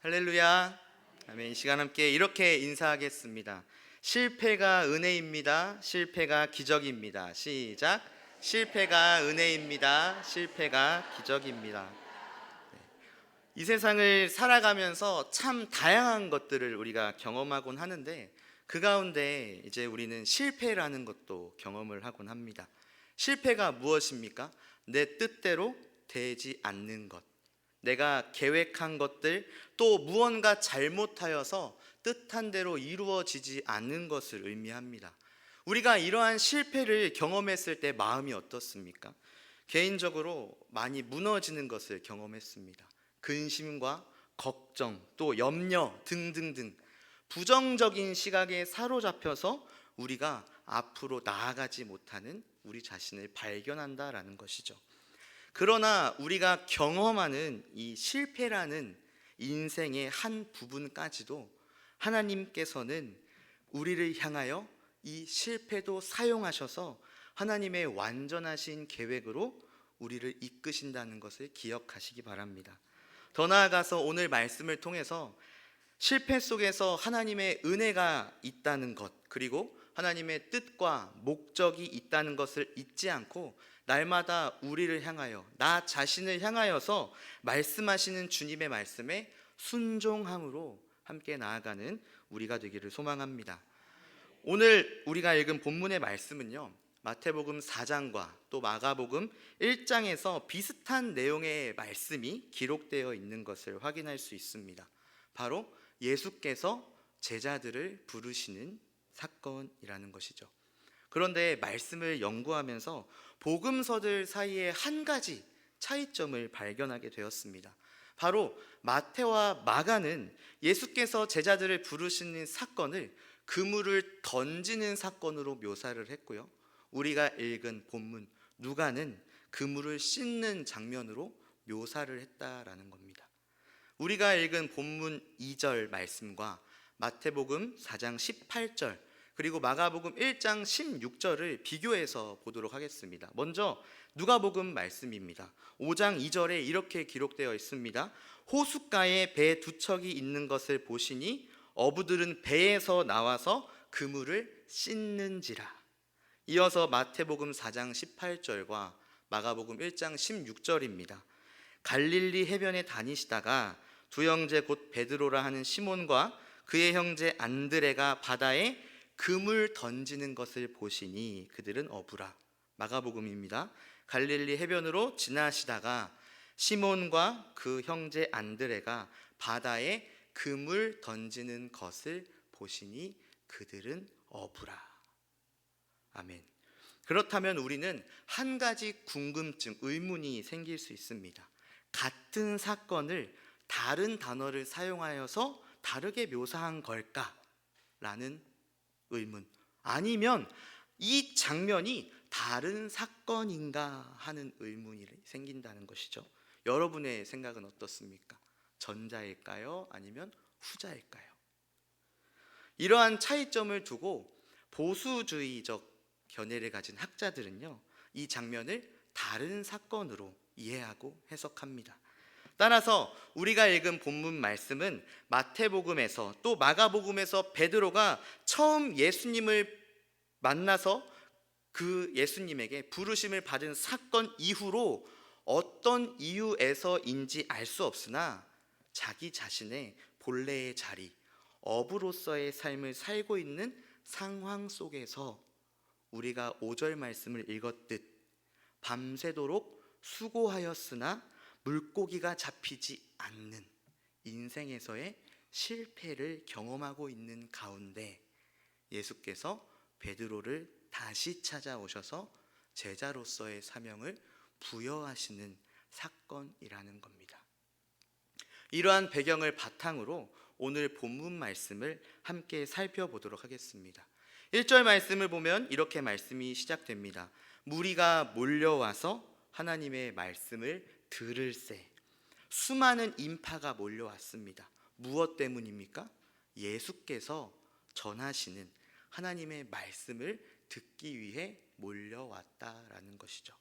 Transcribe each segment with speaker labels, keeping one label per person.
Speaker 1: 할렐루야. 아멘. 이 시간 함께 이렇게 인사하겠습니다. 실패가 은혜입니다. 실패가 기적입니다. 시작. 실패가 은혜입니다. 실패가 기적입니다. 네. 이 세상을 살아가면서 참 다양한 것들을 우리가 경험하곤 하는데 그 가운데 이제 우리는 실패라는 것도 경험을 하곤 합니다. 실패가 무엇입니까? 내 뜻대로 되지 않는 것. 내가 계획한 것들 또 무언가 잘못하여서 뜻한 대로 이루어지지 않는 것을 의미합니다. 우리가 이러한 실패를 경험했을 때 마음이 어떻습니까? 개인적으로 많이 무너지는 것을 경험했습니다. 근심과 걱정 또 염려 등등등 부정적인 시각에 사로잡혀서 우리가 앞으로 나아가지 못하는 우리 자신을 발견한다라는 것이죠. 그러나 우리가 경험하는 이 실패라는 인생의 한 부분까지도 하나님께서는 우리를 향하여 이 실패도 사용하셔서 하나님의 완전하신 계획으로 우리를 이끄신다는 것을 기억하시기 바랍니다. 더 나아가서 오늘 말씀을 통해서 실패 속에서 하나님의 은혜가 있다는 것, 그리고 하나님의 뜻과 목적이 있다는 것을 잊지 않고 날마다 우리를 향하여 나 자신을 향하여서 말씀하시는 주님의 말씀에 순종함으로 함께 나아가는 우리가 되기를 소망합니다. 오늘 우리가 읽은 본문의 말씀은요. 마태복음 4장과 또 마가복음 1장에서 비슷한 내용의 말씀이 기록되어 있는 것을 확인할 수 있습니다. 바로 예수께서 제자들을 부르시는 사건이라는 것이죠. 그런데 말씀을 연구하면서 복음서들 사이에 한 가지 차이점을 발견하게 되었습니다. 바로 마태와 마가는 예수께서 제자들을 부르시는 사건을 그물을 던지는 사건으로 묘사를 했고요. 우리가 읽은 본문 누가는 그물을 씻는 장면으로 묘사를 했다라는 겁니다. 우리가 읽은 본문 2절 말씀과 마태복음 4장 18절 그리고 마가복음 1장 16절을 비교해서 보도록 하겠습니다. 먼저 누가복음 말씀입니다. 5장 2절에 이렇게 기록되어 있습니다. 호숫가에 배 두 척이 있는 것을 보시니 어부들은 배에서 나와서 그물을 씻는지라. 이어서 마태복음 4장 18절과 마가복음 1장 16절입니다. 갈릴리 해변에 다니시다가 두 형제 곧 베드로라 하는 시몬과 그의 형제 안드레가 바다에 금을 던지는 것을 보시니 그들은 어부라. 마가복음입니다. 갈릴리 해변으로 지나시다가 시몬과 그 형제 안드레가 바다에 금을 던지는 것을 보시니 그들은 어부라. 아멘. 그렇다면 우리는 한 가지 궁금증, 의문이 생길 수 있습니다. 같은 사건을 다른 단어를 사용하여서 다르게 묘사한 걸까? 라는 의문. 아니면 이 장면이 다른 사건인가 하는 의문이 생긴다는 것이죠. 여러분의 생각은 어떻습니까? 전자일까요? 아니면 후자일까요? 이러한 차이점을 두고 보수주의적 견해를 가진 학자들은요, 이 장면을 다른 사건으로 이해하고 해석합니다. 따라서 우리가 읽은 본문 말씀은 마태복음에서 또 마가복음에서 베드로가 처음 예수님을 만나서 그 예수님에게 부르심을 받은 사건 이후로 어떤 이유에서인지 알 수 없으나 자기 자신의 본래의 자리, 어부로서의 삶을 살고 있는 상황 속에서 우리가 5절 말씀을 읽었듯 밤새도록 수고하였으나 물고기가 잡히지 않는 인생에서의 실패를 경험하고 있는 가운데 예수께서 베드로를 다시 찾아오셔서 제자로서의 사명을 부여하시는 사건이라는 겁니다. 이러한 배경을 바탕으로 오늘 본문 말씀을 함께 살펴보도록 하겠습니다. 1절 말씀을 보면 이렇게 말씀이 시작됩니다. 무리가 몰려와서 하나님의 말씀을 들을 새 수많은 인파가 몰려왔습니다. 무엇 때문입니까? 예수께서 전하시는 하나님의 말씀을 듣기 위해 몰려왔다라는 것이죠.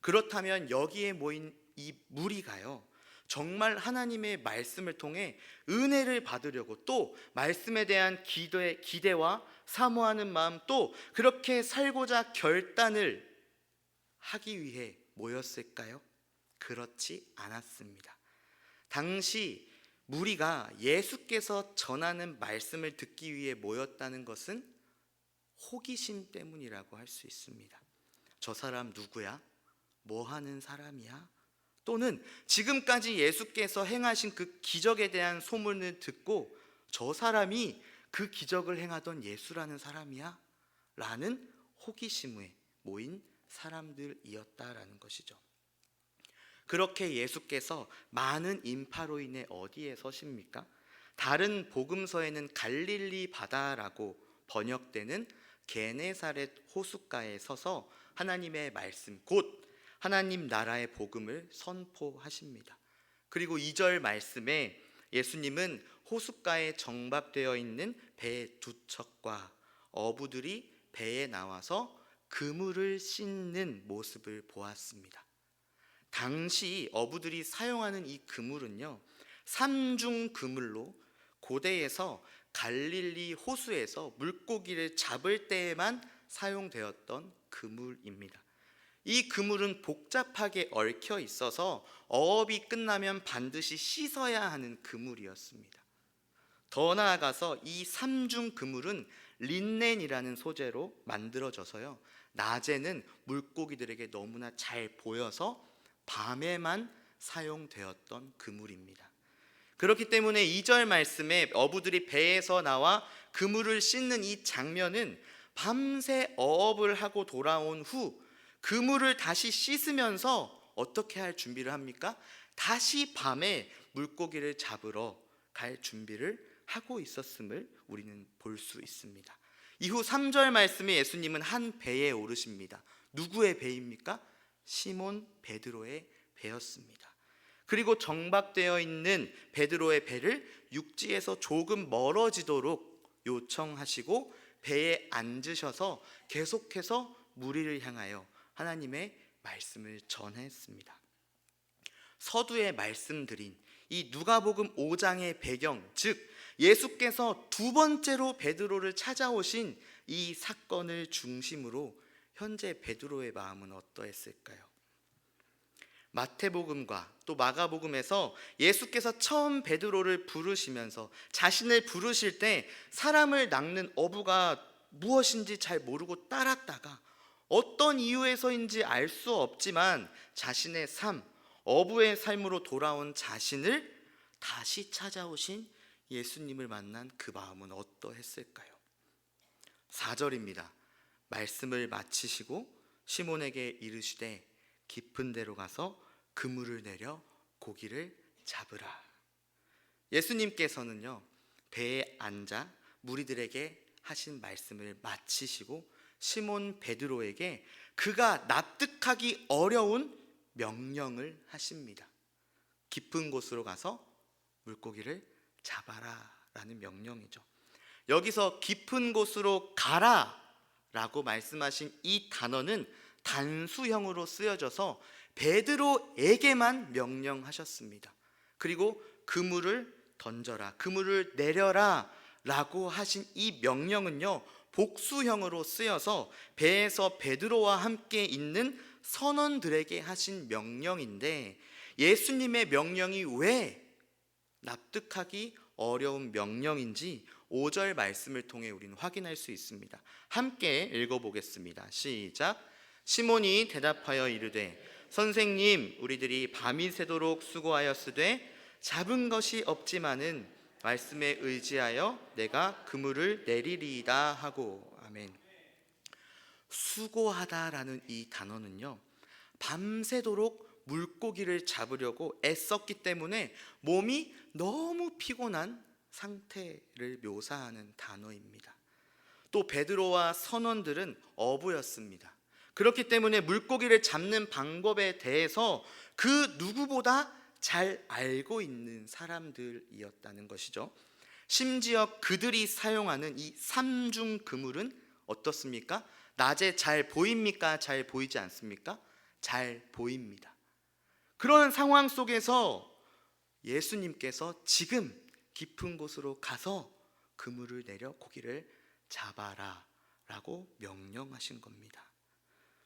Speaker 1: 그렇다면 여기에 모인 이 무리가요. 정말 하나님의 말씀을 통해 은혜를 받으려고 또 말씀에 대한 기대, 기대와 사모하는 마음 또 그렇게 살고자 결단을 하기 위해 모였을까요? 그렇지 않았습니다. 당시 무리가 예수께서 전하는 말씀을 듣기 위해 모였다는 것은 호기심 때문이라고 할 수 있습니다. 저 사람 누구야? 뭐 하는 사람이야? 또는 지금까지 예수께서 행하신 그 기적에 대한 소문을 듣고 저 사람이 그 기적을 행하던 예수라는 사람이야? 라는 호기심에 모인 사람들이었다라는 것이죠. 그렇게 예수께서 많은 인파로 인해 어디에 서십니까? 다른 복음서에는 갈릴리 바다라고 번역되는 게네사렛 호숫가에 서서 하나님의 말씀 곧 하나님 나라의 복음을 선포하십니다. 그리고 2절 말씀에 예수님은 호숫가에 정박되어 있는 배 두 척과 어부들이 배에 나와서 그물을 씻는 모습을 보았습니다. 당시 어부들이 사용하는 이 그물은요, 삼중 그물로 고대에서 갈릴리 호수에서 물고기를 잡을 때에만 사용되었던 그물입니다. 이 그물은 복잡하게 얽혀 있어서 어업이 끝나면 반드시 씻어야 하는 그물이었습니다. 더 나아가서 이 삼중 그물은 린넨이라는 소재로 만들어져서요. 낮에는 물고기들에게 너무나 잘 보여서 밤에만 사용되었던 그물입니다. 그렇기 때문에 2절 말씀에 어부들이 배에서 나와 그물을 씻는 이 장면은 밤새 어업을 하고 돌아온 후 그물을 다시 씻으면서 어떻게 할 준비를 합니까? 다시 밤에 물고기를 잡으러 갈 준비를 하고 있었음을 우리는 볼 수 있습니다. 이후 3절 말씀에 예수님은 한 배에 오르십니다. 누구의 배입니까? 시몬 베드로의 배였습니다. 그리고 정박되어 있는 베드로의 배를 육지에서 조금 멀어지도록 요청하시고 배에 앉으셔서 계속해서 무리를 향하여 하나님의 말씀을 전했습니다. 서두에 말씀드린 이 누가복음 5장의 배경, 즉 예수께서 두 번째로 베드로를 찾아오신 이 사건을 중심으로 현재 베드로의 마음은 어떠했을까요? 마태복음과 또 마가복음에서 예수께서 처음 베드로를 부르시면서 자신을 부르실 때 사람을 낚는 어부가 무엇인지 잘 모르고 따랐다가 어떤 이유에서인지 알 수 없지만 자신의 삶, 어부의 삶으로 돌아온 자신을 다시 찾아오신 예수님을 만난 그 마음은 어떠했을까요? 4절입니다. 말씀을 마치시고 시몬에게 이르시되 깊은 데로 가서 그물을 내려 고기를 잡으라. 예수님께서는요 배에 앉아 무리들에게 하신 말씀을 마치시고 시몬 베드로에게 그가 납득하기 어려운 명령을 하십니다. 깊은 곳으로 가서 물고기를 잡아라라는 명령이죠. 여기서 깊은 곳으로 가라 라고 말씀하신 이 단어는 단수형으로 쓰여져서 베드로에게만 명령하셨습니다. 그리고 그물을 던져라, 그물을 내려라 라고 하신 이 명령은요, 복수형으로 쓰여서 배에서 베드로와 함께 있는 선원들에게 하신 명령인데 예수님의 명령이 왜 납득하기 어려운 명령인지 5절 말씀을 통해 우리는 확인할 수 있습니다. 함께 읽어보겠습니다. 시작. 시몬이 대답하여 이르되 선생님 우리들이 밤이 새도록 수고하였으되 잡은 것이 없지만은 말씀에 의지하여 내가 그물을 내리리이다 하고 아멘. 수고하다라는 이 단어는요. 밤새도록 물고기를 잡으려고 애썼기 때문에 몸이 너무 피곤한 상태를 묘사하는 단어입니다. 또 베드로와 선원들은 어부였습니다. 그렇기 때문에 물고기를 잡는 방법에 대해서 그 누구보다 잘 알고 있는 사람들이었다는 것이죠. 심지어 그들이 사용하는 이 삼중 그물은 어떻습니까? 낮에 잘 보입니까? 잘 보이지 않습니까? 잘 보입니다. 그런 상황 속에서 예수님께서 지금 깊은 곳으로 가서 그물을 내려 고기를 잡아라 라고 명령하신 겁니다.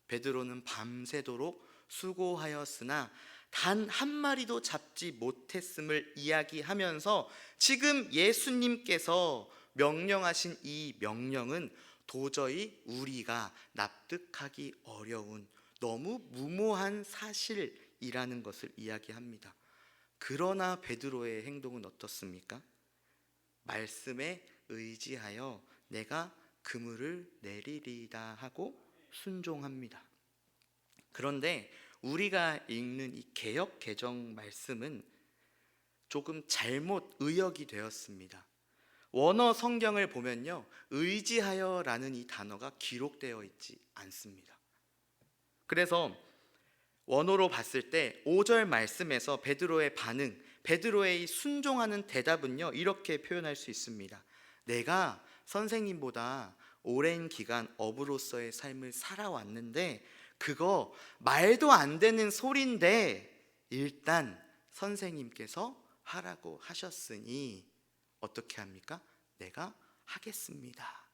Speaker 1: 베드로는 밤새도록 수고하였으나 단 한 마리도 잡지 못했음을 이야기하면서 지금 예수님께서 명령하신 이 명령은 도저히 우리가 납득하기 어려운 너무 무모한 사실 이라는 것을 이야기합니다. 그러나 베드로의 행동은 어떻습니까? 말씀에 의지하여 내가 그물을 내리리다 하고 순종합니다. 그런데 우리가 읽는 이 개역 개정 말씀은 조금 잘못 의역이 되었습니다. 원어 성경을 보면요. 의지하여라는 이 단어가 기록되어 있지 않습니다. 그래서 원어로 봤을 때 5절 말씀에서 베드로의 반응, 베드로의 이 순종하는 대답은요. 이렇게 표현할 수 있습니다. 내가 선생님보다 오랜 기간 어부로서의 삶을 살아왔는데 그거 말도 안 되는 소린데 일단 선생님께서 하라고 하셨으니 어떻게 합니까? 내가 하겠습니다.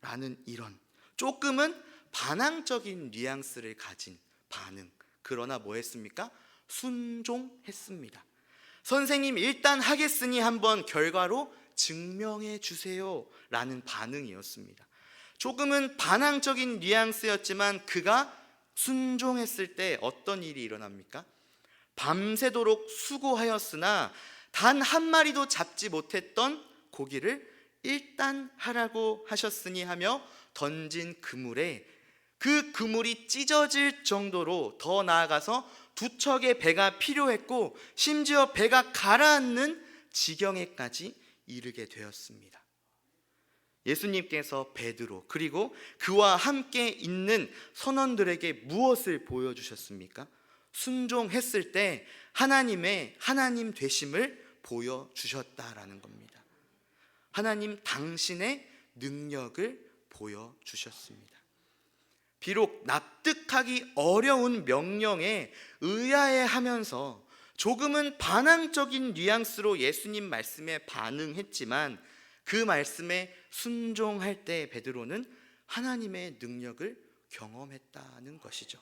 Speaker 1: 라는 이런 조금은 반항적인 뉘앙스를 가진 반응. 그러나 뭐 했습니까? 순종했습니다. 선생님 일단 하겠으니 한번 결과로 증명해 주세요. 라는 반응이었습니다. 조금은 반항적인 뉘앙스였지만 그가 순종했을 때 어떤 일이 일어납니까? 밤새도록 수고하였으나 단 한 마리도 잡지 못했던 고기를 일단 하라고 하셨으니 하며 던진 그물에 그 그물이 찢어질 정도로 더 나아가서 두 척의 배가 필요했고 심지어 배가 가라앉는 지경에까지 이르게 되었습니다. 예수님께서 베드로 그리고 그와 함께 있는 선원들에게 무엇을 보여주셨습니까? 순종했을 때 하나님의 하나님 되심을 보여주셨다라는 겁니다. 하나님 당신의 능력을 보여주셨습니다. 비록 납득하기 어려운 명령에 의아해 하면서 조금은 반항적인 뉘앙스로 예수님 말씀에 반응했지만 그 말씀에 순종할 때 베드로는 하나님의 능력을 경험했다는 것이죠.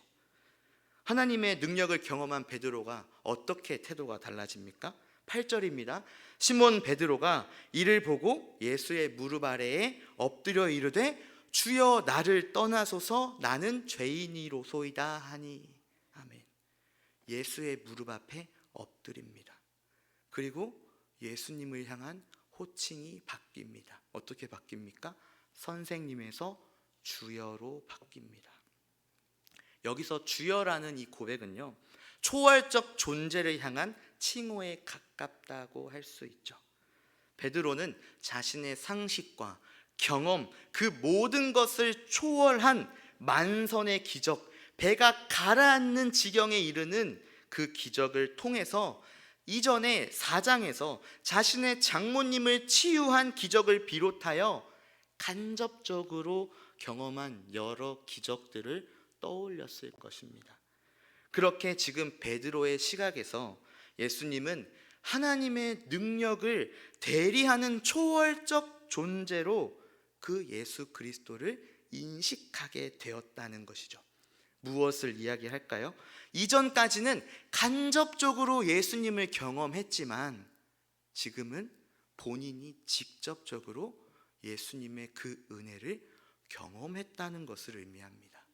Speaker 1: 하나님의 능력을 경험한 베드로가 어떻게 태도가 달라집니까? 8절입니다. 시몬 베드로가 이를 보고 예수의 무릎 아래에 엎드려 이르되 주여 나를 떠나소서 나는 죄인이로소이다 하니 아멘. 예수의 무릎 앞에 엎드립니다. 그리고 예수님을 향한 호칭이 바뀝니다. 어떻게 바뀝니까? 선생님에서 주여로 바뀝니다. 여기서 주여라는 이 고백은요. 초월적 존재를 향한 칭호에 가깝다고 할 수 있죠. 베드로는 자신의 상식과 경험 그 모든 것을 초월한 만선의 기적, 배가 가라앉는 지경에 이르는 그 기적을 통해서 이전에 사장에서 자신의 장모님을 치유한 기적을 비롯하여 간접적으로 경험한 여러 기적들을 떠올렸을 것입니다. 그렇게 지금 베드로의 시각에서 예수님은 하나님의 능력을 대리하는 초월적 존재로 그 예수 그리스도를 인식하게 되었다는 것이죠. 무엇을 이야기할까요? 이전까지는 간접적으로 예수님을 경험했지만 지금은 본인이 직접적으로 예수님의 그 은혜를 경험했다는 것을 의미합니다.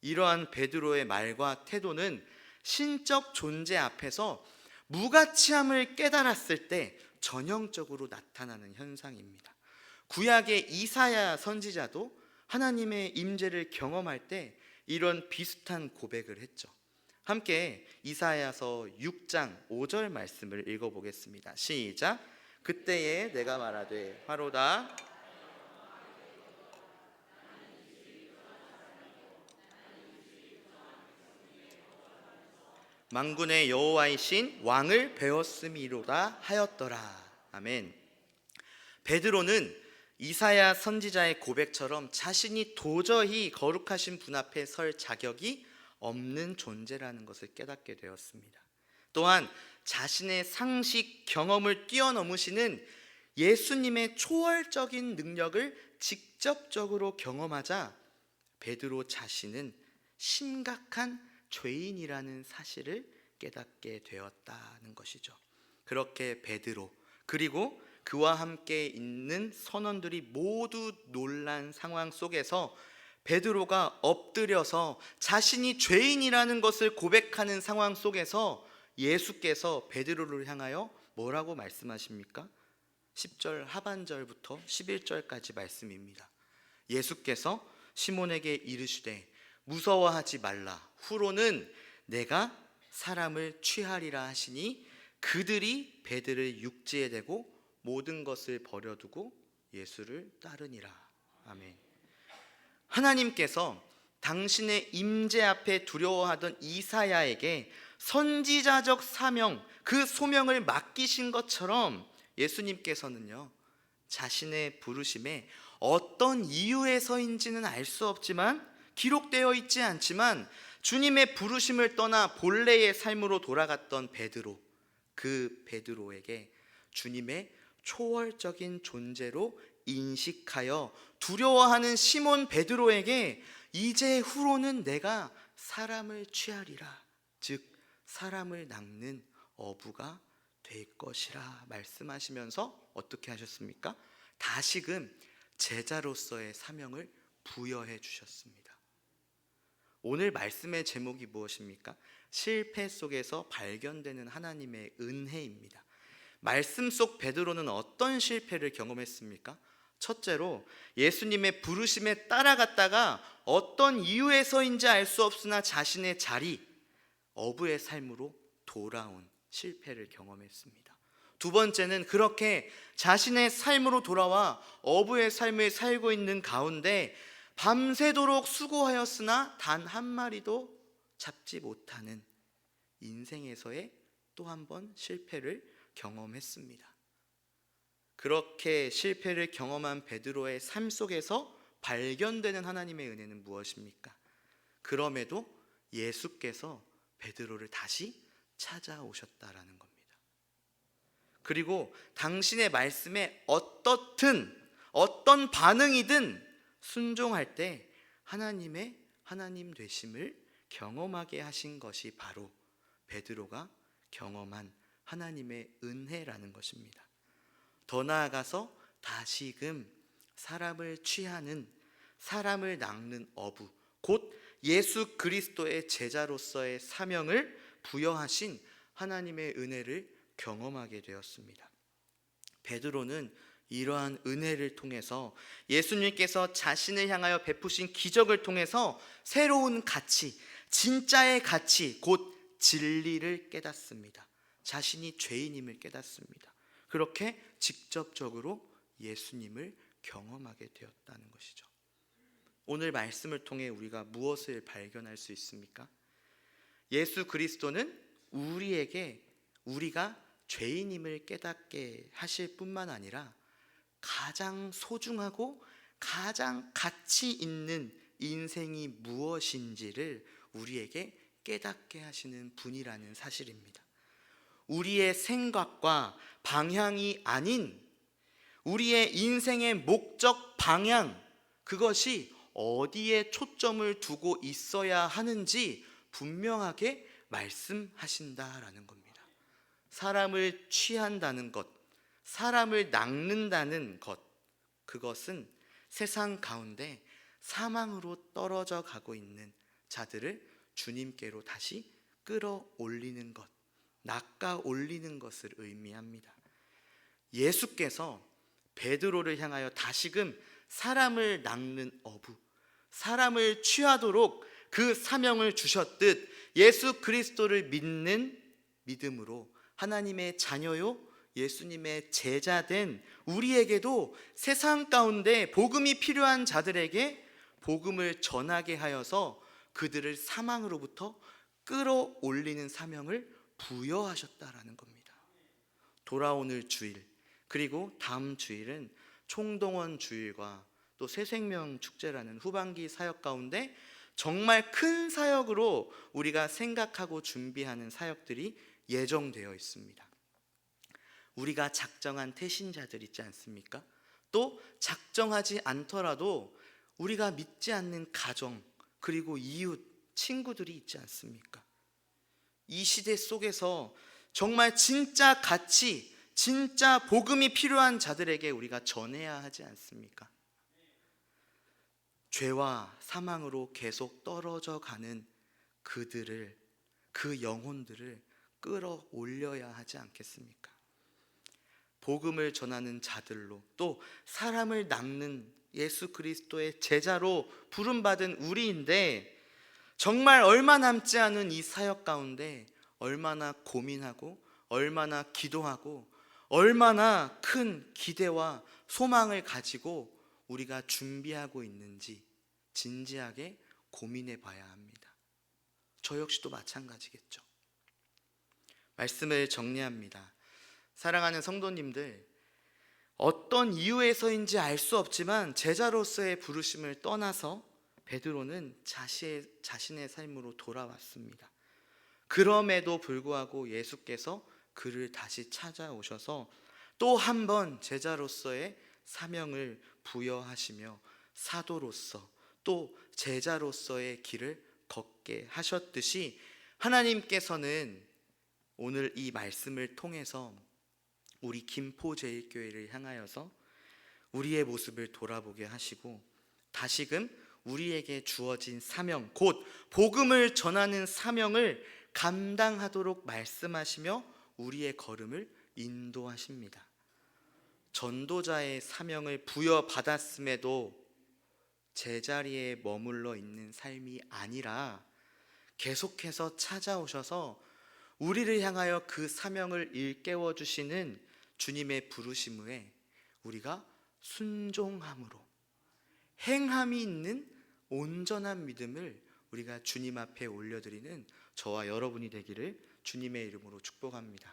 Speaker 1: 이러한 베드로의 말과 태도는 신적 존재 앞에서 무가치함을 깨달았을 때 전형적으로 나타나는 현상입니다. 구약의 이사야 선지자도 하나님의 임재를 경험할 때 이런 비슷한 고백을 했죠. 함께 이사야서 6장 5절 말씀을 읽어 보겠습니다. 시작. 그때에 내가 말하되 화로다 만군의 여호와이신 왕을 배웠음이로다 하였더라. 아멘. 베드로는 이사야 선지자의 고백처럼 자신이 도저히 거룩하신 분 앞에 설 자격이 없는 존재라는 것을 깨닫게 되었습니다. 또한 자신의 상식 경험을 뛰어넘으시는 예수님의 초월적인 능력을 직접적으로 경험하자 베드로 자신은 심각한 죄인이라는 사실을 깨닫게 되었다는 것이죠. 그렇게 베드로 그리고 그와 함께 있는 선원들이 모두 놀란 상황 속에서 베드로가 엎드려서 자신이 죄인이라는 것을 고백하는 상황 속에서 예수께서 베드로를 향하여 뭐라고 말씀하십니까? 10절 하반절부터 11절까지 말씀입니다. 예수께서 시몬에게 이르시되 무서워하지 말라 후로는 내가 사람을 취하리라 하시니 그들이 베드를 육지에 대고 모든 것을 버려두고 예수를 따르니라. 아멘. 하나님께서 당신의 임재 앞에 두려워하던 이사야에게 선지자적 사명, 그 소명을 맡기신 것처럼 예수님께서는요, 자신의 부르심에 어떤 이유에서인지는 알 수 없지만 기록되어 있지 않지만 주님의 부르심을 떠나 본래의 삶으로 돌아갔던 베드로, 그 베드로에게 주님의 초월적인 존재로 인식하여 두려워하는 시몬 베드로에게 이제 후로는 내가 사람을 취하리라 즉 사람을 낚는 어부가 될 것이라 말씀하시면서 어떻게 하셨습니까? 다시금 제자로서의 사명을 부여해 주셨습니다. 오늘 말씀의 제목이 무엇입니까? 실패 속에서 발견되는 하나님의 은혜입니다. 말씀 속 베드로는 어떤 실패를 경험했습니까? 첫째로 예수님의 부르심에 따라갔다가 어떤 이유에서인지 알 수 없으나 자신의 자리, 어부의 삶으로 돌아온 실패를 경험했습니다. 두 번째는 그렇게 자신의 삶으로 돌아와 어부의 삶을 살고 있는 가운데 밤새도록 수고하였으나 단 한 마리도 잡지 못하는 인생에서의 또 한 번 실패를 경험했습니다. 그렇게 실패를 경험한 베드로의 삶 속에서 발견되는 하나님의 은혜는 무엇입니까? 그럼에도 예수께서 베드로를 다시 찾아오셨다라는 겁니다. 그리고 당신의 말씀에 어떻든 어떤 반응이든 순종할 때 하나님의 하나님 되심을 경험하게 하신 것이 바로 베드로가 경험한 하나님의 은혜라는 것입니다. 더 나아가서 다시금 사람을 취하는 사람을 낚는 어부 곧 예수 그리스도의 제자로서의 사명을 부여하신 하나님의 은혜를 경험하게 되었습니다. 베드로는 이러한 은혜를 통해서 예수님께서 자신을 향하여 베푸신 기적을 통해서 새로운 가치, 진짜의 가치, 곧 진리를 깨닫습니다. 자신이 죄인임을 깨닫습니다. 그렇게 직접적으로 예수님을 경험하게 되었다는 것이죠. 오늘 말씀을 통해 우리가 무엇을 발견할 수 있습니까? 예수 그리스도는 우리에게 우리가 죄인임을 깨닫게 하실 뿐만 아니라 가장 소중하고 가장 가치 있는 인생이 무엇인지를 우리에게 깨닫게 하시는 분이라는 사실입니다. 우리의 생각과 방향이 아닌 우리의 인생의 목적 방향 그것이 어디에 초점을 두고 있어야 하는지 분명하게 말씀하신다라는 겁니다. 사람을 취한다는 것, 사람을 낚는다는 것, 그것은 세상 가운데 사망으로 떨어져 가고 있는 자들을 주님께로 다시 끌어올리는 것, 낚아 올리는 것을 의미합니다. 예수께서 베드로를 향하여 다시금 사람을 낚는 어부, 사람을 취하도록 그 사명을 주셨듯 예수 그리스도를 믿는 믿음으로 하나님의 자녀요 예수님의 제자된 우리에게도 세상 가운데 복음이 필요한 자들에게 복음을 전하게 하여서 그들을 사망으로부터 끌어올리는 사명을 부여하셨다라는 겁니다. 돌아오늘 주일 그리고 다음 주일은 총동원 주일과 또 새생명 축제라는 후반기 사역 가운데 정말 큰 사역으로 우리가 생각하고 준비하는 사역들이 예정되어 있습니다. 우리가 작정한 태신자들 있지 않습니까? 또 작정하지 않더라도 우리가 믿지 않는 가정 그리고 이웃 친구들이 있지 않습니까? 이 시대 속에서 정말 진짜 가치, 진짜 복음이 필요한 자들에게 우리가 전해야 하지 않습니까? 죄와 사망으로 계속 떨어져 가는 그들을 그 영혼들을 끌어올려야 하지 않겠습니까? 복음을 전하는 자들로 또 사람을 낚는 예수 그리스도의 제자로 부름받은 우리인데 정말 얼마 남지 않은 이 사역 가운데 얼마나 고민하고 얼마나 기도하고 얼마나 큰 기대와 소망을 가지고 우리가 준비하고 있는지 진지하게 고민해 봐야 합니다. 저 역시도 마찬가지겠죠. 말씀을 정리합니다. 사랑하는 성도님들, 어떤 이유에서인지 알 수 없지만 제자로서의 부르심을 떠나서 베드로는 자신의, 자신의 삶으로 돌아왔습니다. 그럼에도 불구하고 예수께서 그를 다시 찾아오셔서 또 한 번 제자로서의 사명을 부여하시며 사도로서 또 제자로서의 길을 걷게 하셨듯이 하나님께서는 오늘 이 말씀을 통해서 우리 김포제일교회를 향하여서 우리의 모습을 돌아보게 하시고 다시금 우리에게 주어진 사명 곧 복음을 전하는 사명을 감당하도록 말씀하시며 우리의 걸음을 인도하십니다. 전도자의 사명을 부여받았음에도 제자리에 머물러 있는 삶이 아니라 계속해서 찾아오셔서 우리를 향하여 그 사명을 일깨워 주시는 주님의 부르심에 우리가 순종함으로 행함이 있는 온전한 믿음을 우리가 주님 앞에 올려드리는 저와 여러분이 되기를 주님의 이름으로 축복합니다.